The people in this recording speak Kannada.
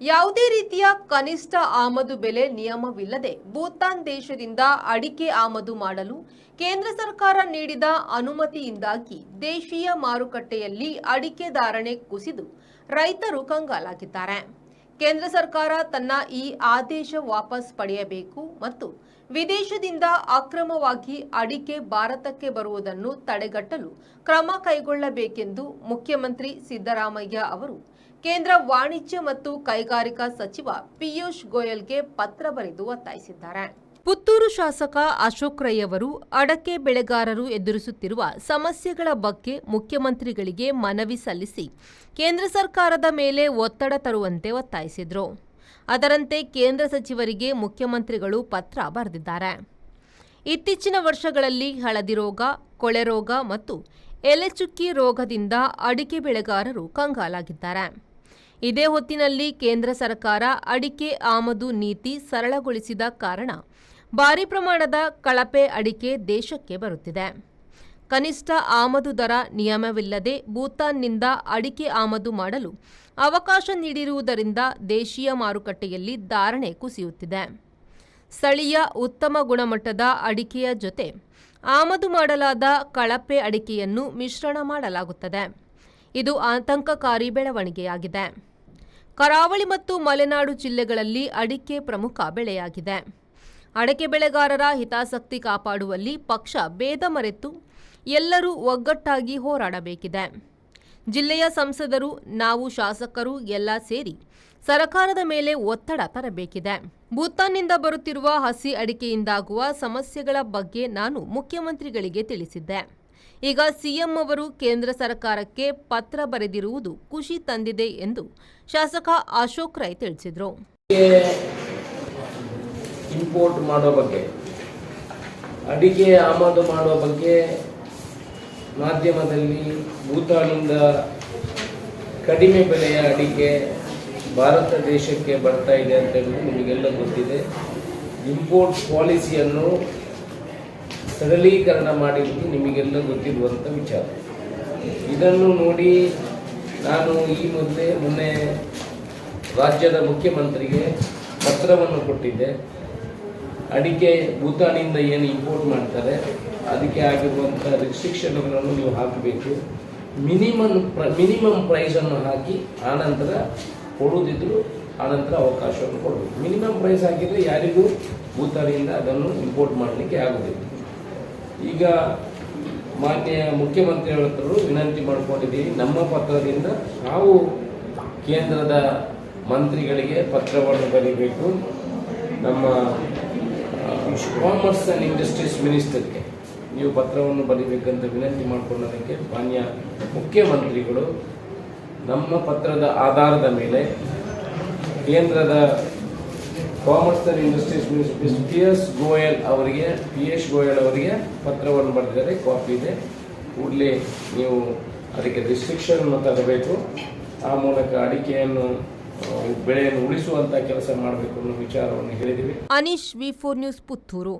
ಯಾವುದೇ ರೀತಿಯ ಕನಿಷ್ಠ ಆಮದು ಬೆಲೆ ನಿಯಮವಿಲ್ಲದೆ ಭೂತಾನ್ ದೇಶದಿಂದ ಅಡಿಕೆ ಆಮದು ಮಾಡಲು ಕೇಂದ್ರ ಸರ್ಕಾರ ನೀಡಿದ ಅನುಮತಿಯಿಂದಾಗಿ ದೇಶೀಯ ಮಾರುಕಟ್ಟೆಯಲ್ಲಿ ಅಡಿಕೆ ಧಾರಣೆ ಕುಸಿದು ರೈತರು ಕಂಗಾಲಾಗಿದ್ದಾರೆ. ಕೇಂದ್ರ ಸರ್ಕಾರ ತನ್ನ ಈ ಆದೇಶ ವಾಪಸ್ ಪಡೆಯಬೇಕು ಮತ್ತು ವಿದೇಶದಿಂದ ಅಕ್ರಮವಾಗಿ ಅಡಿಕೆ ಭಾರತಕ್ಕೆ ಬರುವುದನ್ನು ತಡೆಗಟ್ಟಲು ಕ್ರಮ ಕೈಗೊಳ್ಳಬೇಕೆಂದು ಮುಖ್ಯಮಂತ್ರಿ ಸಿದ್ದರಾಮಯ್ಯ ಅವರು ಕೇಂದ್ರ ವಾಣಿಜ್ಯ ಮತ್ತು ಕೈಗಾರಿಕಾ ಸಚಿವ ಪಿಯೂಷ್ ಗೋಯಲ್ಗೆ ಪತ್ರ ಬರೆದು ಒತ್ತಾಯಿಸಿದ್ದಾರೆ. ಪುತ್ತೂರು ಶಾಸಕ ಅಶೋಕ್ ರೈ ಅವರು ಅಡಕೆ ಬೆಳೆಗಾರರು ಎದುರಿಸುತ್ತಿರುವ ಸಮಸ್ಯೆಗಳ ಬಗ್ಗೆ ಮುಖ್ಯಮಂತ್ರಿಗಳಿಗೆ ಮನವಿ ಸಲ್ಲಿಸಿ ಕೇಂದ್ರ ಸರ್ಕಾರದ ಮೇಲೆ ಒತ್ತಡ ತರುವಂತೆ ಒತ್ತಾಯಿಸಿದರು. ಅದರಂತೆ ಕೇಂದ್ರ ಸಚಿವರಿಗೆ ಮುಖ್ಯಮಂತ್ರಿಗಳು ಪತ್ರ ಬರೆದಿದ್ದಾರೆ. ಇತ್ತೀಚಿನ ವರ್ಷಗಳಲ್ಲಿ ಹಳದಿ ರೋಗ, ಕೊಳೆ ರೋಗ ಮತ್ತು ಎಲೆಚುಕ್ಕಿ ರೋಗದಿಂದ ಅಡಿಕೆ ಬೆಳೆಗಾರರು ಕಂಗಾಲಾಗಿದ್ದಾರೆ. ಇದೇ ಹೊತ್ತಿನಲ್ಲಿ ಕೇಂದ್ರ ಸರ್ಕಾರ ಅಡಿಕೆ ಆಮದು ನೀತಿ ಸರಳಗೊಳಿಸಿದ ಕಾರಣ ಭಾರಿ ಪ್ರಮಾಣದ ಕಳಪೆ ಅಡಿಕೆ ದೇಶಕ್ಕೆ ಬರುತ್ತಿದೆ. ಕನಿಷ್ಠ ಆಮದು ದರ ನಿಯಮವಿಲ್ಲದೆ ಭೂತಾನ್ನಿಂದ ಅಡಿಕೆ ಆಮದು ಮಾಡಲು ಅವಕಾಶ ನೀಡಿರುವುದರಿಂದ ದೇಶೀಯ ಮಾರುಕಟ್ಟೆಯಲ್ಲಿ ಧಾರಣೆ ಕುಸಿಯುತ್ತಿದೆ. ಸ್ಥಳೀಯ ಉತ್ತಮ ಗುಣಮಟ್ಟದ ಅಡಿಕೆಯ ಜೊತೆ ಆಮದು ಮಾಡಲಾದ ಕಳಪೆ ಅಡಿಕೆಯನ್ನು ಮಿಶ್ರಣ ಮಾಡಲಾಗುತ್ತದೆ. ಇದು ಆತಂಕಕಾರಿ ಬೆಳವಣಿಗೆಯಾಗಿದೆ. ಕರಾವಳಿ ಮತ್ತು ಮಲೆನಾಡು ಜಿಲ್ಲೆಗಳಲ್ಲಿ ಅಡಿಕೆ ಪ್ರಮುಖ ಬೆಳೆಯಾಗಿದೆ. ಅಡಕೆ ಬೆಳೆಗಾರರ ಹಿತಾಸಕ್ತಿ ಕಾಪಾಡುವಲ್ಲಿ ಪಕ್ಷ ಭೇದ ಮರೆತು ಎಲ್ಲರೂ ಒಗ್ಗಟ್ಟಾಗಿ ಹೋರಾಡಬೇಕಿದೆ. ಜಿಲ್ಲೆಯ ಸಂಸದರು, ನಾವು ಶಾಸಕರು ಎಲ್ಲ ಸೇರಿ ಸರಕಾರದ ಮೇಲೆ ಒತ್ತಡ ತರಬೇಕಿದೆ. ಭೂತಾನ್ನಿಂದ ಬರುತ್ತಿರುವ ಹಸಿ ಅಡಿಕೆಯಿಂದಾಗುವ ಸಮಸ್ಯೆಗಳ ಬಗ್ಗೆ ನಾನು ಮುಖ್ಯಮಂತ್ರಿಗಳಿಗೆ ತಿಳಿಸಿದ್ದೆ. ಈಗ ಸಿಎಂ ಅವರು ಕೇಂದ್ರ ಸರ್ಕಾರಕ್ಕೆ ಪತ್ರ ಬರೆದಿರುವುದು ಖುಷಿ ತಂದಿದೆ ಎಂದು ಶಾಸಕ ಅಶೋಕ್ ರೈ ತಿಳಿಸಿದರು. ಇಂಪೋರ್ಟ್ ಮಾಡೋ ಬಗ್ಗೆ ಅಡಿಗೆ ಆಮದು ಮಾಡೋ ಬಗ್ಗೆ ಮಾಧ್ಯಮದಲ್ಲಿ ಭೂತಾನಿಂದ ಕಡಿಮೆ ಬೆಲೆಯ ಅಡಿಕೆ ಭಾರತ ದೇಶಕ್ಕೆ ಬರ್ತಾ ಇದೆ ಅಂತ ನಿಮಗೆಲ್ಲ ಗೊತ್ತಿದೆ. ಇಂಪೋರ್ಟ್ ಪಾಲಿಸಿಯನ್ನು ಸರಳೀಕರಣ ಮಾಡಿರುವುದು ನಿಮಗೆಲ್ಲ ಗೊತ್ತಿರುವಂಥ ವಿಚಾರ. ಇದನ್ನು ನೋಡಿ ನಾನು ಈ ಮೊದಲೇ ಮೊನ್ನೆ ರಾಜ್ಯದ ಮುಖ್ಯಮಂತ್ರಿಗೆ ಪತ್ರವನ್ನು ಕೊಟ್ಟಿದ್ದೆ. ಅಡಿಕೆ ಭೂತಾನಿಂದ ಏನು ಇಂಪೋರ್ಟ್ ಮಾಡ್ತಾರೆ, ಅದಕ್ಕೆ ಆಗಿರುವಂಥ ರಿಸ್ಟ್ರಿಕ್ಷನ್ಗಳನ್ನು ನೀವು ಹಾಕಬೇಕು. ಮಿನಿಮಮ್ ಪ್ರ ಮಿನಿಮಮ್ ಪ್ರೈಸನ್ನು ಹಾಕಿ ಆನಂತರ ಕೊಡುವುದಿದ್ರು ಆನಂತರ ಅವಕಾಶವನ್ನು ಕೊಡಬೇಕು. ಮಿನಿಮಮ್ ಪ್ರೈಸ್ ಹಾಕಿದರೆ ಯಾರಿಗೂ ಭೂತಾನಿಂದ ಅದನ್ನು ಇಂಪೋರ್ಟ್ ಮಾಡಲಿಕ್ಕೆ ಆಗೋದಿಲ್ಲ. ಈಗ ಮಾನ್ಯ ಮುಖ್ಯಮಂತ್ರಿಯವರ ಹತ್ರ ವಿನಂತಿ ಮಾಡ್ಕೊಂಡಿದ್ದೀವಿ. ನಮ್ಮ ಪತ್ರದಿಂದ ನಾವು ಕೇಂದ್ರದ ಮಂತ್ರಿಗಳಿಗೆ ಪತ್ರವನ್ನು ಬರೀಬೇಕು. ನಮ್ಮ ಕಾಮರ್ಸ್ ಆ್ಯಂಡ್ ಇಂಡಸ್ಟ್ರೀಸ್ ಮಿನಿಸ್ಟರ್ಗೆ ನೀವು ಪತ್ರವನ್ನು ಬರೀಬೇಕಂತ ವಿನಂತಿ ಮಾಡಿಕೊಂಡೋದಕ್ಕೆ ಮಾನ್ಯ ಮುಖ್ಯಮಂತ್ರಿಗಳು ನಮ್ಮ ಪತ್ರದ ಆಧಾರದ ಮೇಲೆ ಕೇಂದ್ರದ commerce and industries minister P S Goyal ಅವರಿಗೆ ಪಿ ಎಸ್ ಗೋಯಲ್ ಅವರಿಗೆ ಪತ್ರವನ್ನು ಬರೆದಿದ್ದಾರೆ ಕಾಪಿ ಇದೆ. ಕೂಡಲೇ ನೀವು ಅದಕ್ಕೆ ರಿಸ್ಟ್ರಿಕ್ಷನ್ ತರಬೇಕು. ಆ ಮೂಲಕ ಅಡಿಕೆಯನ್ನು ಬೆಳೆಯನ್ನು ಉಳಿಸುವಂಥ ಕೆಲಸ ಮಾಡಬೇಕು ಅನ್ನೋ ವಿಚಾರವನ್ನು ಹೇಳಿದ್ದೀವಿ. Anish V four news Puttur.